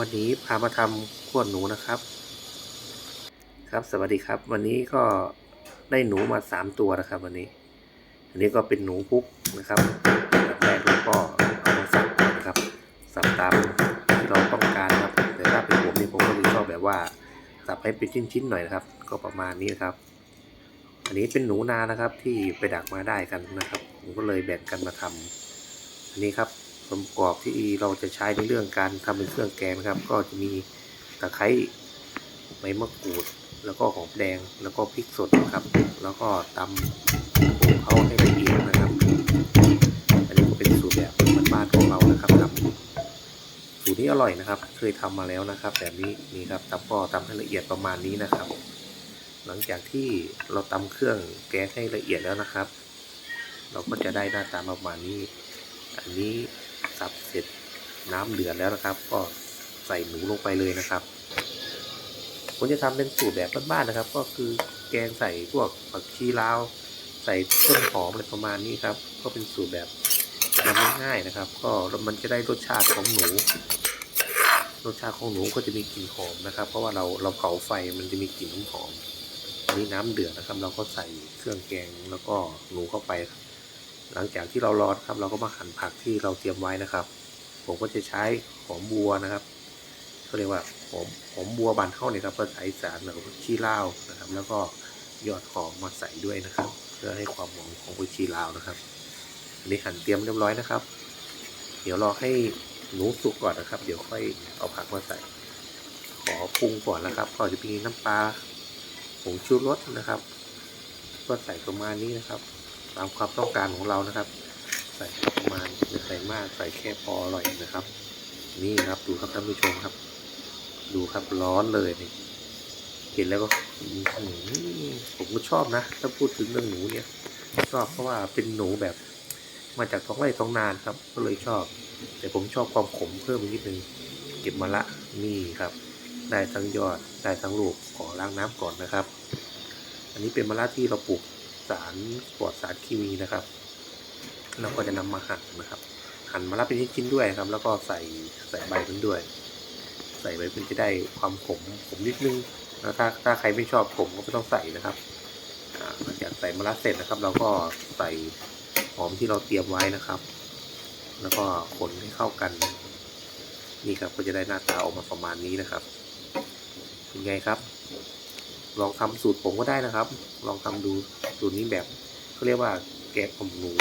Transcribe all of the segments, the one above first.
วันนี้พามาทำขั้วหนูนะครับ ครับสวัสดีครับ วันนี้ก็ได้หนูมาสามตัวนะครับ วันนี้ อันนี้ก็เป็นหนูพุกนะครับแบบแรกแล้วก็เอามาสับก่อนนะครับสับตามที่เราต้องการนะครับ แต่ถ้าเป็นผมนี่ผมก็จะชอบแบบว่าสับให้เป็นชิ้นๆหน่อยนะครับ ก็ประมาณนี้นะครับ อันนี้เป็นหนูนานะครับที่ไปดักมาได้กันนะครับ ผมก็เลยแบ่งกันมาทำอันนี้ครับ ส่วนประกอบที่เราจะใช้ในเรื่องการทำเป็นเครื่องแกงนะครับ ก็จะมีตะไคร้ใบมะกรูด แล้วก็หอมแดงแล้วก็พริกสดนะครับ แล้วก็ตำผงเขาให้ละเอียดนะครับ อันนี้ก็เป็นสูตรแบบบ้านๆของเรานะครับทำสูตรนี้อร่อยนะครับ เคยทำมาแล้วนะครับ แบบนี้นี่ครับตำก็ตำให้ละเอียดประมาณนี้นะครับ หลังจากที่เราตำเครื่องแกงให้ละเอียดแล้วนะครับ เราก็จะได้หน้าตาประมาณนี้ อันนี้ สับเสร็จน้ำเดือดแล้วนะครับ ก็ใส่หนูลงไปเลยนะครับผมจะทำเป็นสูตรแบบบ้านๆนะครับ ก็คือแกงใส่พวกผักชีลาว ใส่ต้นหอมอะไรประมาณนี้ครับ ก็เป็นสูตรแบบทำง่ายๆนะครับ ก็มันจะได้รสชาติของหนูรสชาติของหนูก็จะมีกลิ่นหอมนะครับ เพราะว่าเราเราเผาไฟมันจะมีกลิ่นหอมอันนี้น้ำเดือดนะครับ เราก็ใส่เครื่องแกงแล้วก็หนูเข้าไปครับ หลังจากที่เราร้อนครับ เราก็มาหั่นผักที่เราเตรียมไว้นะครับ ผมก็จะใช้หอมบัวนะครับเขาเรียกว่าหอมหอมบัวบานเข้าเนี่ยครับภาษาอีสานแล้วก็ชีลาวนะครับ แล้วก็ยอดหอมมาใส่ด้วยนะครับ เพื่อให้ความหอมของผักชีลาวนะครับอันนี้หั่นเตรียมเรียบร้อยนะครับ เดี๋ยวรอให้หนูสุกก่อนนะครับ เดี๋ยวค่อยเอาผักมาใส่ ขอปรุงก่อนนะครับก็จะมีน้ำปลาผงชูรสนะครับ ก็ใส่ประมาณนี้นะครับ ตามความต้องการของเรานะครับ ใส่ประมาณอย่าใส่มากใส่แค่พออร่อยนะครับ นี่ครับดูครับท่านผู้ชมครับ ดูครับร้อนเลยนี่เห็นแล้วก็หือผมก็ชอบนะ ถ้าพูดถึงเรื่องหนูเนี่ย ชอบเพราะว่าเป็นหนูแบบมาจากท้องไร่ท้องนานครับ ก็เลยชอบ แต่ผมชอบความขมเพิ่มอีกนิดนึงเก็บมาละนี่ครับ ได้ทั้งยอดได้ทั้งลูกขอล้างน้ำก่อนนะครับ อันนี้เป็นมะระที่เราปลูก สารปลอดสารเคมีนะครับเราก็จะนำมาหั่นนะครับ หั่นมะระเป็นชิ้นๆด้วยครับ แล้วก็ใส่ใส่ใบมันด้วย ใส่ใบมันจะได้ความขมขมนิดนึงแล้วถ้าถ้าใครไม่ชอบขมก็ไม่ต้องใส่นะครับอ่าหลังจากใส่มะระเสร็จนะครับ เราก็ใส่หอมที่เราเตรียมไว้นะครับ แล้วก็คนให้เข้ากัน นี่ครับก็จะได้หน้าตาออกมาประมาณนี้นะครับเป็นไงครับ ลองทำสูตรผมก็ได้นะครับ ลองทำดู สูตรนี้แบบเขาเรียกว่าแกงผมหนู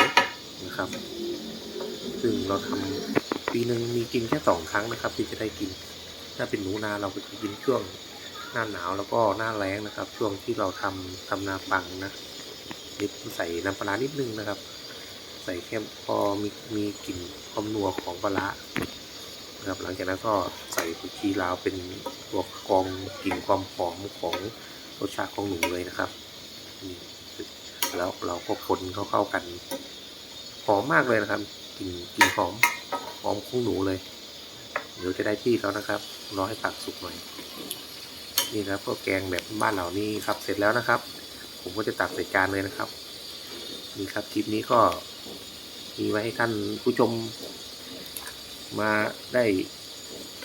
นะครับ ซึ่งเราทำปีหนึ่งมีกินแค่สองครั้งนะครับ ที่จะได้กิน ถ้าเป็นหนูนาเราก็จะกินช่วงหน้าหนาวแล้วก็หน้าแล้งนะครับ ช่วงที่เราทำทำนาปังนะนิดใส่น้ำปลานิดนึงนะครับ ใส่แค่พอมีมีกลิ่นความนัวของปลาร้านะครับหลังจากนั้นก็ใส่ผักชีลาวเป็นตัวกรองกลิ่นความหอมของรสชาติของหนูเลยนะครับนี่ แล้วเราก็คนเขาเข้ากันหอมมากเลยนะครับกลิ่นกลิ่นหอมหอมของหนูเลยเดี๋ยวจะได้ที่แล้วนะครับรอให้ผักสุกหน่อยนี่นะครับก็แกงแบบบ้านเรานี่ครับเสร็จแล้วนะครับ ผมก็จะตักใส่จานเลยนะครับนี่ครับคลิปนี้ก็มีไว้ให้ท่านผู้ชมมาได้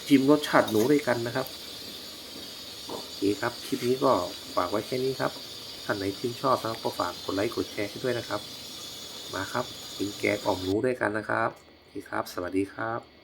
ชิมรสชาติหนูด้วยกันนะครับโอเคครับ คลิปนี้ก็ฝากไว้แค่นี้ครับ ท่านไหนชื่นชอบนะครับก็ฝากกดไลค์กดแชร์ให้ด้วยนะครับ มาครับกินแกงอ่อมรู้ด้วยกันนะครับโอเคครับ สวัสดีครับ